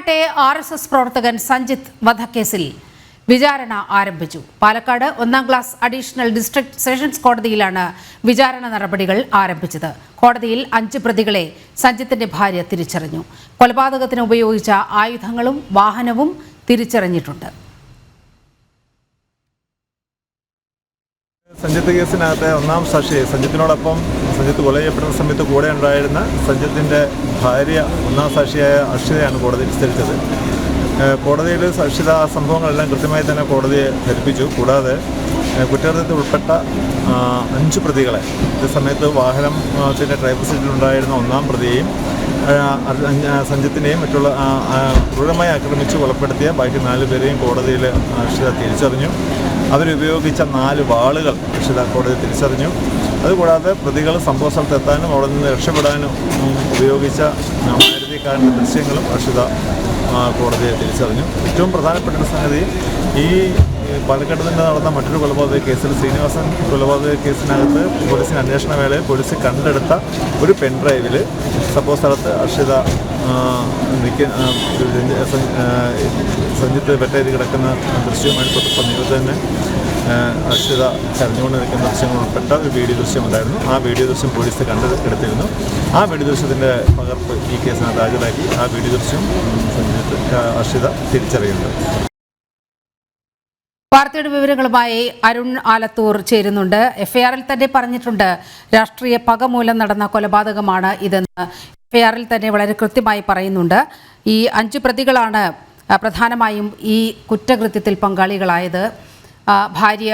പാലക്കാട്ടെ R S S പ്രവർത്തകൻ സഞ്ജിത്ത് വധക്കേസിൽ വിചാരണ ആരംഭിച്ചു. പാലക്കാട് ഒന്നാം ക്ലാസ് അഡീഷണൽ ഡിസ്ട്രിക്ട് സെഷൻസ് കോടതിയിലാണ് വിചാരണ നടപടികൾ ആരംഭിച്ചത്. കോടതിയിൽ അഞ്ച് പ്രതികളെ സഞ്ജിത്തിന്റെ ഭാര്യ തിരിച്ചറിഞ്ഞു. കൊലപാതകത്തിന് ഉപയോഗിച്ച ആയുധങ്ങളും വാഹനവും തിരിച്ചറിഞ്ഞിട്ടുണ്ട്. സഞ്ജിത്ത് കേസിനകത്തെ ഒന്നാം സാക്ഷി സഞ്ജിത്തിനോടൊപ്പം സഞ്ജിത്ത് കൊല ചെയ്യപ്പെടുന്ന സമയത്ത് കൂടെ ഉണ്ടായിരുന്ന സഞ്ജിത്തിന്റെ ഭാര്യ ഒന്നാം സാക്ഷിയായ അക്ഷിതയാണ് കോടതി വിസ്തരിച്ചത്. കോടതിയിൽ സാക്ഷിത ആ സംഭവങ്ങളെല്ലാം കൃത്യമായി തന്നെ കോടതിയെ ധരിപ്പിച്ചു. കൂടാതെ കുറ്റകൃത്യത്തിൽ ഉൾപ്പെട്ട അഞ്ച് പ്രതികളെ സമയത്ത് വാഹനത്തിന്റെ ഡ്രൈവർ സീറ്റിലുണ്ടായിരുന്ന ഒന്നാം പ്രതിയെയും സഞ്ജിത്തിനെയും മറ്റുള്ള ക്രൂരമായി ആക്രമിച്ച് കൊലപ്പെടുത്തിയ ബാക്കി നാല് പേരെയും കോടതിയിൽ അക്ഷിത തിരിച്ചറിഞ്ഞു. അവരുപയോഗിച്ച നാല് വാളുകൾ അക്ഷിത കോടതി തിരിച്ചറിഞ്ഞു. അതുകൂടാതെ പ്രതികൾ സംഭവ സ്ഥലത്ത് എത്താനും അവിടെ നിന്ന് രക്ഷപ്പെടാനും ഉപയോഗിച്ച മാരുതിക്കാരന്റെ ദൃശ്യങ്ങളും അക്ഷിത കോടതിയെ തിരിച്ചറിഞ്ഞു. ഏറ്റവും പ്രധാനപ്പെട്ട സംഗതി ഈ പാലക്കാട് തന്നെ നടന്ന മറ്റൊരു കൊലപാതക കേസിൽ ശ്രീനിവാസൻ കൊലപാതക കേസിനകത്ത് പോലീസിന് അന്വേഷണ വേളയിൽ പോലീസ് കണ്ടെടുത്ത ഒരു പെൺഡ്രൈവിൽ സംഭവ സ്ഥലത്ത് അർഷിത സഞ്ജിത്ത് വെട്ടേരി കിടക്കുന്ന ദൃശ്യവുമായി സമീപത്ത് തന്നെ ആ, അർഷിത കരഞ്ഞുകൊണ്ട് നിൽക്കുന്ന ദൃശ്യങ്ങൾ ഉൾപ്പെട്ട ഒരു വീഡിയോ ദൃശ്യം ഉണ്ടായിരുന്നു ആ വീഡിയോ ദൃശ്യം പോലീസ് കണ്ടെടുത്തിരുന്നു ആ വീഡിയോ ദൃശ്യത്തിന്റെ പകർപ്പ് ഈ കേസിനകത്ത് ഹാജരാക്കി. ആ വീഡിയോ ദൃശ്യം ആ, തിരിച്ചറിയുന്നുണ്ട് വാർത്തയുടെ വിവരങ്ങളുമായി അരുൺ ആലത്തൂർ ചേരുന്നുണ്ട്. എഫ്ഐആറിൽ തന്നെ പറഞ്ഞിട്ടുണ്ട് രാഷ്ട്രീയ പക മൂലം നടന്ന കൊലപാതകമാണ് ഇതെന്ന്. എഫ്ഐആറിൽ തന്നെ വളരെ കൃത്യമായി പറയുന്നുണ്ട്. ഈ അഞ്ച് പ്രതികളാണ് പ്രധാനമായും ഈ കുറ്റകൃത്യത്തിൽ പങ്കാളികളായത്. ഭാര്യ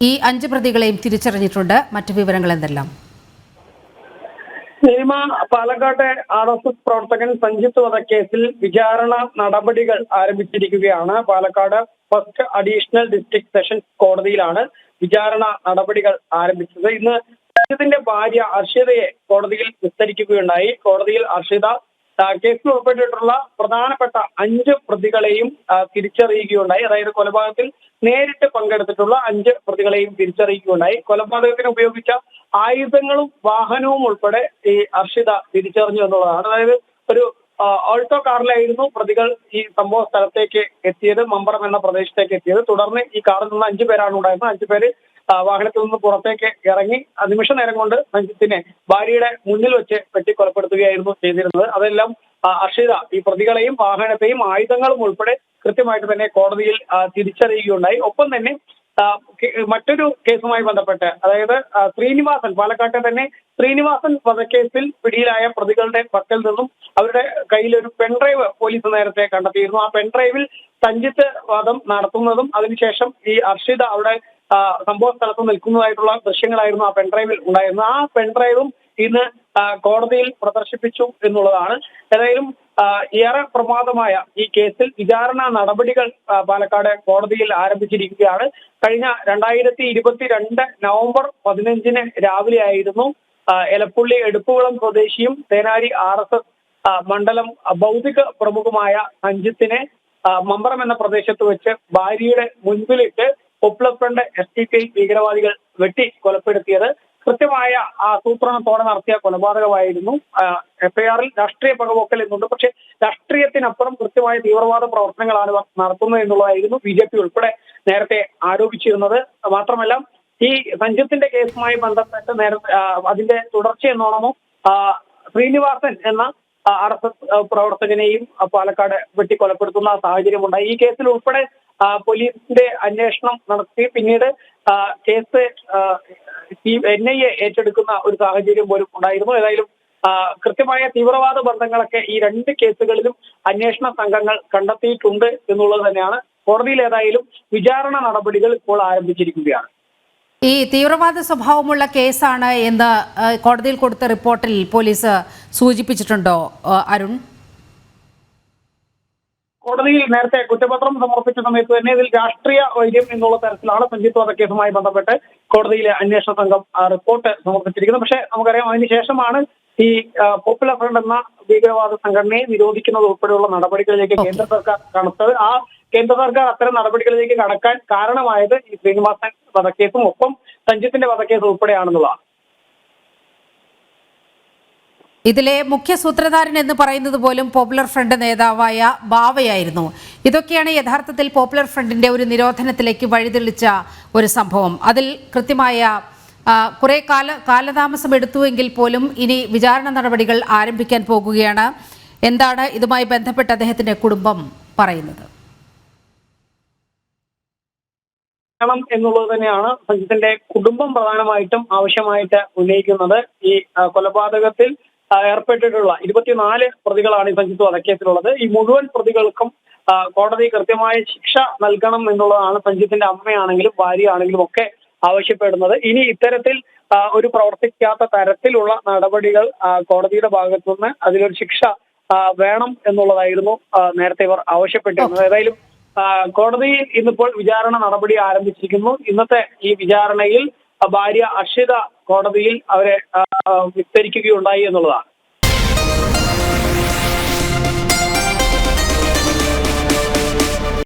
ഈ അഞ്ച് പ്രതികളെയും തിരിച്ചറിഞ്ഞിട്ടുണ്ട്. മറ്റു വിവരങ്ങൾ എന്തെല്ലാം? സിനിമ പാലക്കാട്ടെ ആർ എസ് എസ് പ്രവർത്തകൻ സഞ്ജിത്ത് വധക്കേസിൽ വിചാരണ നടപടികൾ ആരംഭിച്ചിരിക്കുകയാണ്. Palakkad first additional district sessions കോടതിയിലാണ് വിചാരണ നടപടികൾ ആരംഭിച്ചത്. ഇന്ന് സഞ്ജിത്തിന്റെ ഭാര്യ അർഷിതയെ കോടതിയിൽ വിസ്തരിക്കുകയുണ്ടായി. കോടതിയിൽ അർഷിത കേസിൽ ഉൾപ്പെട്ടിട്ടുള്ള പ്രധാനപ്പെട്ട അഞ്ച് പ്രതികളെയും തിരിച്ചറിയുകയുണ്ടായി അതായത് കൊലപാതകത്തിൽ നേരിട്ട് പങ്കെടുത്തിട്ടുള്ള അഞ്ച് പ്രതികളെയും തിരിച്ചറിയുകയുണ്ടായി കൊലപാതകത്തിന് ഉപയോഗിച്ച ആയുധങ്ങളും വാഹനവും ഉൾപ്പെടെ ഈ അർഷിത തിരിച്ചറിഞ്ഞു എന്നുള്ളതാണ്. അതായത് ഒരു ഓൾട്ടോ കാറിലായിരുന്നു പ്രതികൾ ഈ സംഭവ സ്ഥലത്തേക്ക് എത്തിയത് മമ്പറം എന്ന പ്രദേശത്തേക്ക് എത്തിയത്. തുടർന്ന് ഈ കാറിൽ നിന്ന് അഞ്ചു പേരാണ് ഉണ്ടായിരുന്നത്. അഞ്ചു പേര് വാഹനത്തിൽ നിന്ന് പുറത്തേക്ക് ഇറങ്ങി നിമിഷ നേരം കൊണ്ട് സഞ്ജിത്തിനെ ഭാര്യയുടെ മുന്നിൽ വെച്ച് വെട്ടിക്കൊലപ്പെടുത്തുകയായിരുന്നു ചെയ്തിരുന്നത്. അതെല്ലാം അർഷിത ഈ പ്രതികളെയും വാഹനത്തെയും ആയുധങ്ങളും ഉൾപ്പെടെ കൃത്യമായിട്ട് തന്നെ കോടതിയിൽ തിരിച്ചറിയുകയുണ്ടായി. ഒപ്പം തന്നെ മറ്റൊരു കേസുമായി ബന്ധപ്പെട്ട് അതായത് ശ്രീനിവാസൻ പാലക്കാട്ടെ തന്നെ ശ്രീനിവാസൻ വധക്കേസിൽ പിടിയിലായ പ്രതികളുടെ പക്കൽ നിന്നും അവരുടെ കയ്യിൽ ഒരു പെൺഡ്രൈവ് പോലീസ് നേരത്തെ കണ്ടെത്തിയിരുന്നു. ആ പെൺഡ്രൈവിൽ സഞ്ജിത്ത് വാദം നടത്തുന്നതും അതിനുശേഷം ഈ അർഷിത അവിടെ സംഭവ സ്ഥലത്ത് നിൽക്കുന്നതായിട്ടുള്ള ദൃശ്യങ്ങളായിരുന്നു ആ പെൺഡ്രൈവിൽ ഉണ്ടായിരുന്നത്. ആ പെൺഡ്രൈവും ഇന്ന് കോടതിയിൽ പ്രദർശിപ്പിച്ചു എന്നുള്ളതാണ്. ഏതായാലും ഏറെ പ്രമാദമായ ഈ കേസിൽ വിചാരണ നടപടികൾ പാലക്കാട് കോടതിയിൽ ആരംഭിച്ചിരിക്കുകയാണ്. കഴിഞ്ഞ രണ്ടായിരത്തി ഇരുപത്തിരണ്ട് നവംബർ പതിനഞ്ചിന് രാവിലെ ആയിരുന്നു ആ, എലപ്പുള്ളി എടുപ്പുകുളം സ്വദേശിയും തേനാരി ആർ എസ് എസ് മണ്ഡലം ഭൗതിക പ്രമുഖമായ സഞ്ജിത്തിനെ മമ്പറം എന്ന പ്രദേശത്ത് വെച്ച് ഭാര്യയുടെ മുൻപിലിട്ട് popular front S T P ഭീകരവാദികൾ വെട്ടി കൊലപ്പെടുത്തിയത്. കൃത്യമായ ആസൂത്രണത്തോടെ നടത്തിയ കൊലപാതകമായിരുന്നു. എഫ്ഐആറിൽ രാഷ്ട്രീയ പകപോക്കൽ എന്നുണ്ട്. പക്ഷെ രാഷ്ട്രീയത്തിനപ്പുറം കൃത്യമായ തീവ്രവാദ പ്രവർത്തനങ്ങളാണ് നടത്തുന്നത് എന്നുള്ളതായിരുന്നു ബി ജെ പി ഉൾപ്പെടെ നേരത്തെ ആരോപിച്ചിരുന്നത്. മാത്രമല്ല ഈ സഞ്ജിത്തിന്റെ കേസുമായി ബന്ധപ്പെട്ട് നേരത്തെ അതിന്റെ തുടർച്ച എന്നോണമോ ശ്രീനിവാസൻ എന്ന ആർ എസ് എസ് പ്രവർത്തകനെയും പാലക്കാട് വെട്ടിക്കൊലപ്പെടുത്തുന്ന സാഹചര്യമുണ്ടായി. ഈ കേസിൽ ഉൾപ്പെടെ പോലീസിന്റെ അന്വേഷണം നടത്തി. പിന്നീട് കേസ് എൻ ഐ എ ഏറ്റെടുക്കുന്ന ഒരു സാഹചര്യം പോലും ഉണ്ടായിരുന്നു. ഏതായാലും കൃത്യമായ തീവ്രവാദ ബന്ധങ്ങളൊക്കെ ഈ രണ്ട് കേസുകളിലും അന്വേഷണ സംഘങ്ങൾ കണ്ടെത്തിയിട്ടുണ്ട് എന്നുള്ളത് തന്നെയാണ് കോടതിയിൽ ഏതായാലും വിചാരണ നടപടികൾ ഇപ്പോൾ ആരംഭിച്ചിരിക്കുകയാണ്. ഈ തീവ്രവാദ സ്വഭാവമുള്ള കേസാണ് എന്ന് കോടതിയിൽ കൊടുത്ത റിപ്പോർട്ടിൽ പോലീസ് സൂചിപ്പിച്ചിട്ടുണ്ടോ അരുൺ? കോടതിയിൽ നേരത്തെ കുറ്റപത്രം സമർപ്പിച്ച സമയത്ത് തന്നെ ഇതിൽ രാഷ്ട്രീയ വൈദ്യം എന്നുള്ള തരത്തിലാണ് സഞ്ജിത് വധക്കേസുമായി ബന്ധപ്പെട്ട് കോടതിയിലെ അന്വേഷണ സംഘം ആ, റിപ്പോർട്ട് സമർപ്പിച്ചിരിക്കുന്നത്. പക്ഷേ നമുക്കറിയാം അതിനുശേഷമാണ് ഈ പോപ്പുലർ ഫ്രണ്ട് എന്ന ഭീകരവാദ സംഘടനയെ നിരോധിക്കുന്നത് ഉൾപ്പെടെയുള്ള നടപടികളിലേക്ക് കേന്ദ്ര സർക്കാർ കടത്തത്. ആ കേന്ദ്ര സർക്കാർ അത്തരം നടപടികളിലേക്ക് കടക്കാൻ കാരണമായത് ഈ ശ്രീനിവാസൻ വധക്കേസും ഒപ്പം സഞ്ജിത്തിന്റെ വധക്കേസും ഉൾപ്പെടെയാണെന്നുള്ളതാണ്. ഇതിലെ മുഖ്യ സൂത്രധാരൻ എന്ന് പറയുന്നത് പോലും പോപ്പുലർ ഫ്രണ്ട് നേതാവായ ബാവയായിരുന്നു. ഇതൊക്കെയാണ് യഥാർത്ഥത്തിൽ പോപ്പുലർ ഫ്രണ്ടിന്റെ ഒരു നിരോധനത്തിലേക്ക് വഴിതെളിച്ച ഒരു സംഭവം. അതിൽ കൃത്യമായ കുറെ കാല കാലതാമസം എടുത്തുവെങ്കിൽ പോലും ഇനി വിചാരണ നടപടികൾ ആരംഭിക്കാൻ പോകുകയാണ്. എന്താണ് ഇതുമായി ബന്ധപ്പെട്ട് അദ്ദേഹത്തിന്റെ കുടുംബം പറയുന്നത്? എന്നുള്ളത് തന്നെയാണ് സജിത്തിന്റെ കുടുംബം പ്രധാനമായിട്ടും ആവശ്യമായിട്ട് ഉന്നയിക്കുന്നത്. ഈ കൊലപാതകത്തിൽ ഏർപ്പെട്ടിട്ടുള്ള ഇരുപത്തിനാല് പ്രതികളാണ് ഈ സഞ്ജിത്ത് വധക്കേസിലുള്ളത്. ഈ മുഴുവൻ പ്രതികൾക്കും കോടതി കൃത്യമായ ശിക്ഷ നൽകണം എന്നുള്ളതാണ് സഞ്ജിത്തിന്റെ അമ്മയാണെങ്കിലും ഭാര്യയാണെങ്കിലും ഒക്കെ ആവശ്യപ്പെടുന്നത്. ഇനി ഇത്തരത്തിൽ ഒരു പ്രവർത്തിക്കാത്ത തരത്തിലുള്ള നടപടികൾ കോടതിയുടെ ഭാഗത്തു നിന്ന് അതിലൊരു ശിക്ഷ വേണം എന്നുള്ളതായിരുന്നു നേരത്തെ ഇവർ ആവശ്യപ്പെട്ടിരുന്നത്. ഏതായാലും കോടതിയിൽ ഇന്നിപ്പോൾ വിചാരണ നടപടി ആരംഭിച്ചിരിക്കുന്നു. ഇന്നത്തെ ഈ വിചാരണയിൽ ഭാര്യ അക്ഷിത കോടതിയിൽ അവരെ വിസ്തരിക്കുകയുണ്ടായി എന്നുള്ളതാണ്.